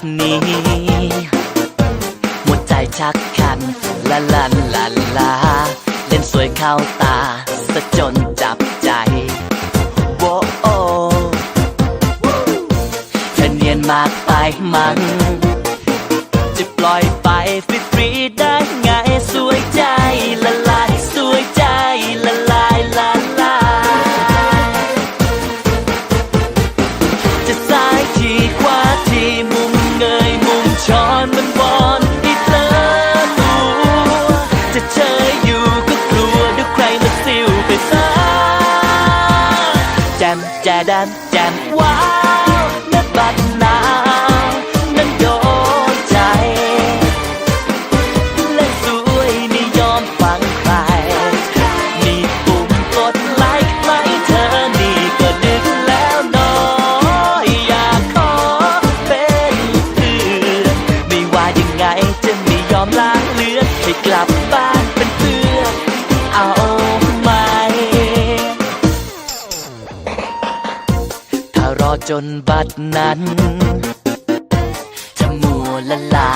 มดนี้ หัวใจชักคันละลันลันลาเล่นสวยเข้าตาสะจนจับใจโวโอเธอเนียนมากไปมั้งจะปล่อยไปฟรีๆได้ แจแจดันแจมว้า จนบัดนั้นทะมัวละลา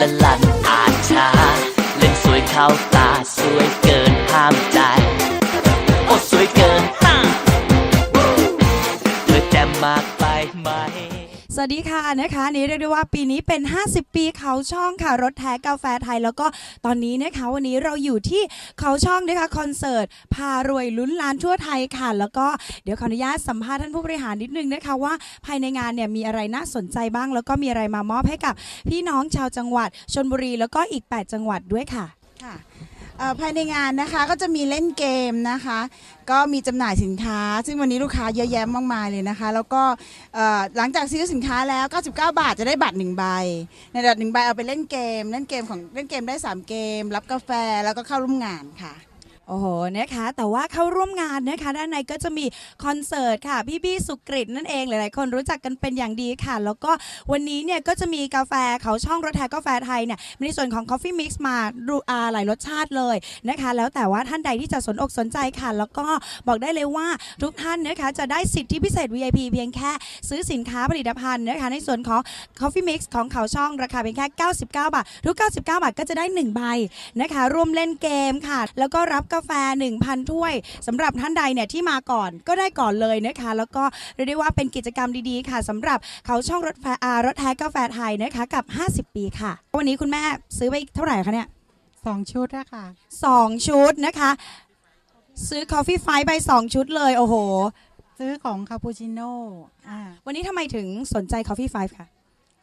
ละลันอาจช้าเล่นสวยเข้าตาสวยเกินห้ามใจ โอ้สวยเกินห้าเธอแจ่มมากไปไหม วัสดีค่ะนะคะนี่เรียกได้ว่าปีนี้เป็น 50 ปีเขาช่องค่ะรถแท้กาแฟไทย แล้วก็ตอนนี้นะคะวันนี้เราอยู่ที่เขาช่องนะคะคอนเสิร์ตพารวยลุ้นล้านทั่วไทยค่ะ แล้วก็เดี๋ยวขออนุญาตสัมภาษณ์ท่านผู้บริหารนิดนึงนะคะว่าภายในงานเนี่ยมีอะไรน่าสนใจบ้าง แล้วก็มีอะไรมามอบให้กับพี่น้องชาวจังหวัดชนบุรีแล้วก็อีก 8 จังหวัดด้วยค่ะค่ะ เอ่อภายในงานนะคะก็จะมีเล่นเกมนะคะ ก็มีจำหน่ายสินค้า ซึ่งวันนี้ลูกค้าเยอะแยะมากมายเลยนะคะ แล้วก็เอ่อหลังจากซื้อสินค้าแล้ว 99 บาทจะได้บัตรหนึ่งใบ ในบัตรหนึ่งใบเอาไปเล่นเกม เล่นเกมของเล่นเกมได้ 3 เกม รับกาแฟแล้วก็เข้าร่วมงานค่ะ โอ้โหนะคะแต่ว่าเข้าร่วมงานนะคะด้านในก็จะมีคอนเสิร์ตค่ะพี่บี้สุกริตนั่นเองหลายๆ คนรู้จักกันเป็นอย่างดีค่ะ แล้วก็วันนี้เนี่ยก็จะมีกาแฟเขาช่องรถแทกาแฟไทยเนี่ยมีในส่วนของ Coffee Mix มาดูอาหลายรสชาติเลยนะคะ แล้วแต่ว่าท่านใดที่จะสนอกสนใจค่ะ แล้วก็บอกได้เลยว่าทุกท่านนะคะจะได้สิทธิพิเศษ VIP เพียงแค่ซื้อสินค้าผลิตภัณฑ์นะคะในส่วนของ Coffee Mix ของเขาช่องราคาเพียงแค่ 99 บาททุก 99 บาทก็จะได้1ใบนะคะร่วมเล่นเกมค่ะ แล้วก็รับกาแฟ 1,000 ถ้วยสำหรับท่านใดเนี่ยที่มาก่อนก็ได้ก่อนเลยนะคะ แล้วก็เรียกได้ว่าเป็นกิจกรรมดีๆ ค่ะสำหรับเขาช่องรถแฟอ่ารถแท้กาแฟไทยนะคะกับ 50 ปีค่ะ วันนี้คุณแม่ซื้อไปเท่าไหร่คะเนี่ยสองชุดอะค่ะสองชุดนะคะ ซื้อ Coffee Five ไป2ชุดเลย โอ้โห ซื้อของคาปูชิโน่อ่าวันนี้ทำไมถึงสนใจ Coffee Five ค่ะ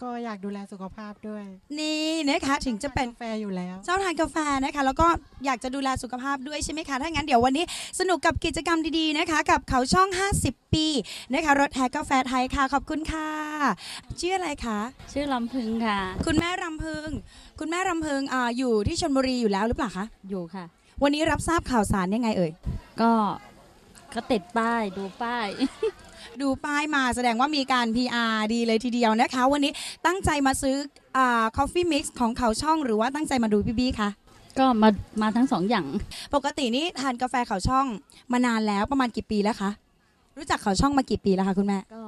ก็อยากดูแลสุขภาพด้วย นี่นะคะถึงจะเป็นกาแฟอยู่แล้วเจ้าทานกาแฟนะคะ แล้วก็อยากจะดูแลสุขภาพด้วยใช่ไหมคะถ้างั้นเดี๋ยววันนี้สนุกกับกิจกรรมดีๆนะคะ กับเขาช่อง 50 ปีนะคะรถแท็กกาแฟไทยค่ะขอบคุณค่ะชื่ออะไรคะชื่อลำพึงค่ะ คุณแม่รำพึง คุณแม่รำพึงอาอยู่ที่ชนบุรีอยู่แล้วหรือเปล่าคะอยู่ค่ะ วันนี้รับทราบข่าวสารยังไงเอ่ยก็ก็ติดป้ายดูป้าย ดูป้ายมาแสดงว่ามีการ PR ดีเลยทีเดียวนะคะ วันนี้ตั้งใจมาซื้ออ่า coffee mix ของเขาช่องหรือว่าตั้งใจมาดูพี่บี้คะก็มามาทั้งสองอย่าง ปกตินี่ทานกาแฟเขาช่องมานานแล้วประมาณกี่ปีแล้วคะรู้จักเขาช่องมากี่ปีแล้วคะคุณแม่ก็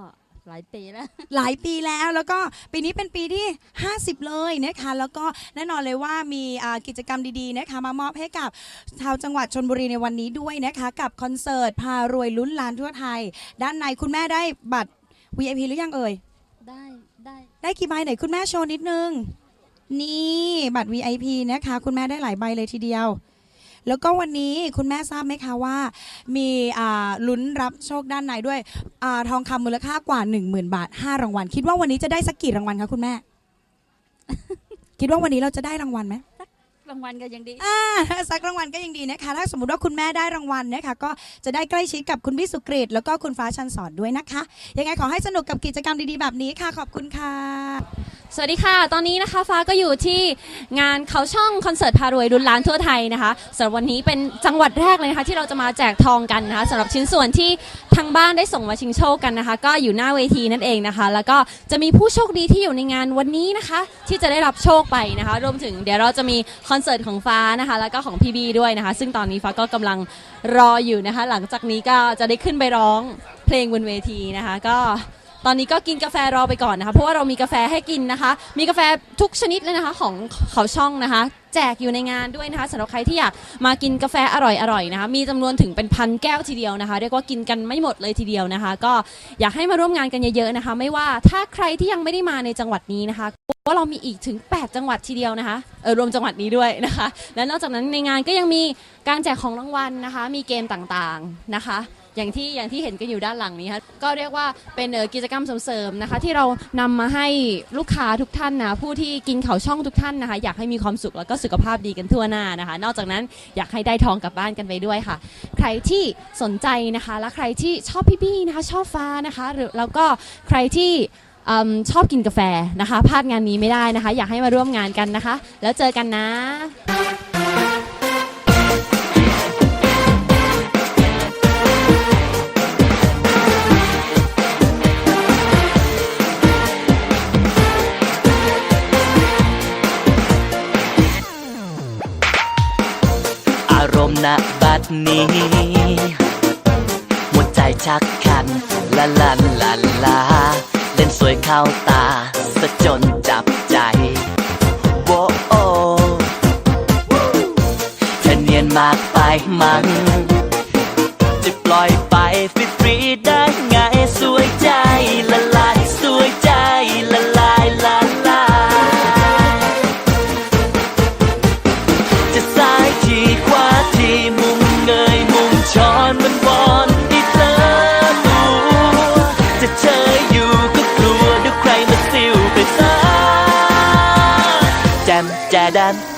หลายปีแล้ว หลายปีแล้วแล้วก็ปีนี้เป็นปีที่ 50 เลยนะคะแล้วก็แน่นอนเลยว่ามีอ่ากิจกรรมดีๆนะคะมามอบให้กับชาวจังหวัดชนบุรีในวันนี้ด้วยนะคะ กับคอนเสิร์ตพารวยลุ้นล้านทั่วไทย ด้านในคุณแม่ได้บัตร VIP หรือยังเอ่ย ได้ได้ ได้กี่ใบไหนคุณแม่โชว์นิดนึง นี่บัตร VIP นะคะ คุณแม่ได้หลายใบเลยทีเดียว แล้วก็วันนี้คุณแม่ทราบไหมคะว่า มีอ่าลุ้นรับโชคด้านในด้วยอาทองคำมูลค่ากว่า 10,000 บาท 5 รางวัล คิดว่าวันนี้จะได้สักกี่รางวัลคะคุณแม่ คิดว่าวันนี้เราจะได้รางวัลไหม รางวัลก็ยังดี อ่าสักรางวัลก็ยังดีนะคะ ถ้าสมมติว่าคุณแม่ได้รางวัลนะคะ ก็จะได้ใกล้ชิดกับคุณพี่สุกฤตแล้วก็คุณฟ้าชันสอนด้วยนะคะ ยังไงขอให้สนุกกับกิจกรรมดีๆแบบนี้ค่ะ ขอบคุณค่ะ สวัสดีค่ะ ตอนนี้นะคะฟ้าก็อยู่ที่งานเขาช่องคอนเสิร์ตพารวยรุนล้านทั่วไทยนะคะสำหรับวันนี้เป็นจังหวัดแรกเลยนะคะที่เราจะมาแจกทองกันนะคะสำหรับชิ้นส่วนที่ทางบ้านได้ส่งมาชิงโชคกันนะคะ ก็อยู่หน้าเวทีนั่นเองนะคะ แล้วก็จะมีผู้โชคดีที่อยู่ในงานวันนี้นะคะ ที่จะได้รับโชคไปนะคะ รวมถึงเดี๋ยวเราจะมีคอนเสิร์ตของฟ้านะคะ แล้วก็ของพีบีด้วยนะคะ ซึ่งตอนนี้ฟ้าก็กำลังรออยู่นะคะ หลังจากนี้ก็จะได้ขึ้นไปร้องเพลงบนเวทีนะคะ ก็ ตอนนี้ก็กินกาแฟรอไปก่อนนะคะ เพราะว่าเรามีกาแฟให้กินนะคะ มีกาแฟทุกชนิดเลยนะคะของเขาช่องนะคะ แจกอยู่ในงานด้วยนะคะสำหรับใครที่อยากมากินกาแฟอร่อยๆนะคะ มีจำนวนถึงเป็นพันแก้วทีเดียวนะคะ เรียกว่ากินกันไม่หมดเลยทีเดียวนะคะ ก็อยากให้มาร่วมงานกันเยอะๆนะคะ ไม่ว่าถ้าใครที่ยังไม่ได้มาในจังหวัดนี้นะคะว่าเรามีอีกถึง 8 จังหวัดทีเดียวนะคะเออรวมจังหวัดนี้ด้วยนะคะ และนอกจากนั้นในงานก็ยังมีการแจกของรางวัลนะคะ มีเกมต่างๆนะคะ อย่างที่อย่างที่เห็นกันอยู่ด้านหลังนี้ค่ะก็เรียกว่าเป็นกิจกรรมเสริมๆนะคะ ที่เรานำมาให้ลูกค้าทุกท่านนะผู้ที่กินเขาช่องทุกท่านนะคะ อยากให้มีความสุขแล้วก็สุขภาพดีกันทั่วหน้านะคะ นอกจากนั้นอยากให้ได้ทองกลับบ้านกันไปด้วยค่ะ ใครที่สนใจนะคะ และใครที่ชอบพี่บี้นะคะ ชอบฟ้านะคะหรือแล้วก็ใครที่ชอบกินกาแฟนะคะพลาดงานนี้ไม่ได้นะคะ อยากให้มาร่วมงานกันนะคะ แล้วเจอกันนะ ณบัดนี้ หัวใจชักคันละลันลันลา เล่นสวยเข้าตาสะจนจับใจโวโอเธอเนียนมากไปมั้งจะปล่อยไปฟรีๆได้ แ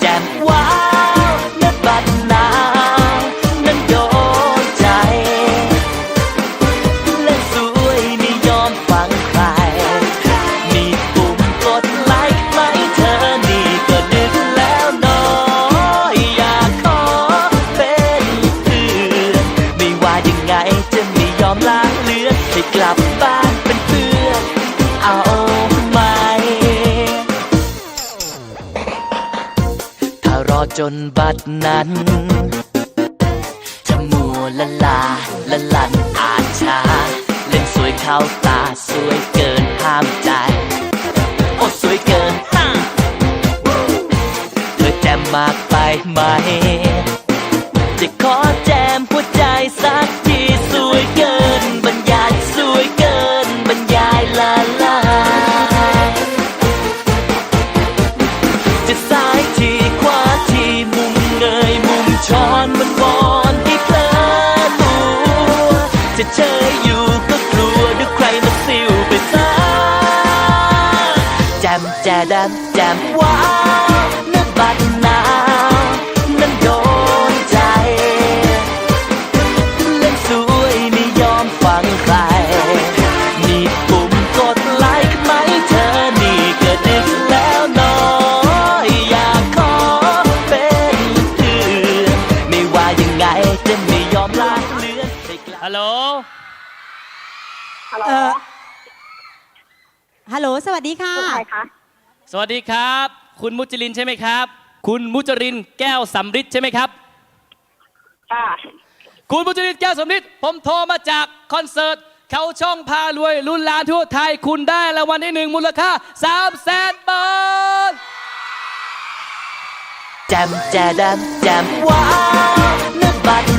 จนบัดนั้นจะมัวละลาละลันอาจช้าเล่นสวยเข้าตาสวยเกินห้ามใจ โอ้สวยเกินห้าเธอแจมมากไปไหม จะขอ แจมแจดันแจมว้าวนักบัดนาวนั้นโดนใจ เล่นสวยไม่ยอมฟังใครมีปุ่มกดไลค์ไหมเธอนี่ก็ดึกแล้วน้อยอยากขอเป็นเพื่อนไม่ว่ายังไงจะไม่ยอมลาเลือนให้กลับฮัลโหล ฮัลโหลเอ่อ ฮัลโหล สวัสดีค่ะ คุณใครคะสวัสดีครับ คุณมุจลินใช่ไหมครับ คุณมุจรินแก้วสำริดใช่ไหมครับ ค่ะคุณมุจลินแก้วสำริดผมโทรมาจากคอนเสิร์ตเขาช่องพารวยรุ่นล้านทั่วไทยคุณได้รางวัลที่หนึ่งมูลค่า3 0 0แสนบาทแจมแจดันแจมว้าวนักบัดน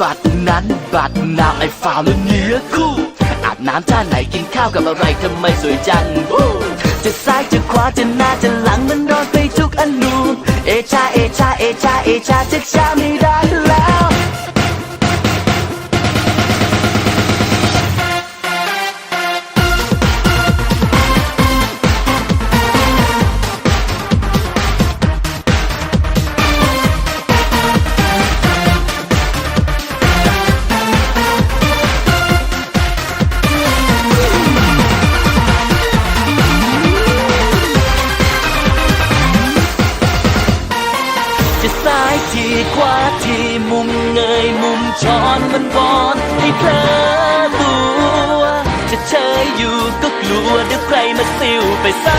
บัตรนั้นบัตรนาวไอ้ฟาวและเนื้อคู่ อาบน้ำท่าไหนกินข้าวกับอะไรทำไมสวยจังวู้จะซ้ายจะขวาจะหน้าจะหลังมันรอนไปทุกอนู เอชาเอชาเอชาเอชาจะชาไม่ได้แล้ว ทีคว้าทีมุมเงยมุมช้อนมันวอนให้เพลอตัวจะเชยอยู่ก็กลัวเดี๋ยวใครมาซิวไปซะ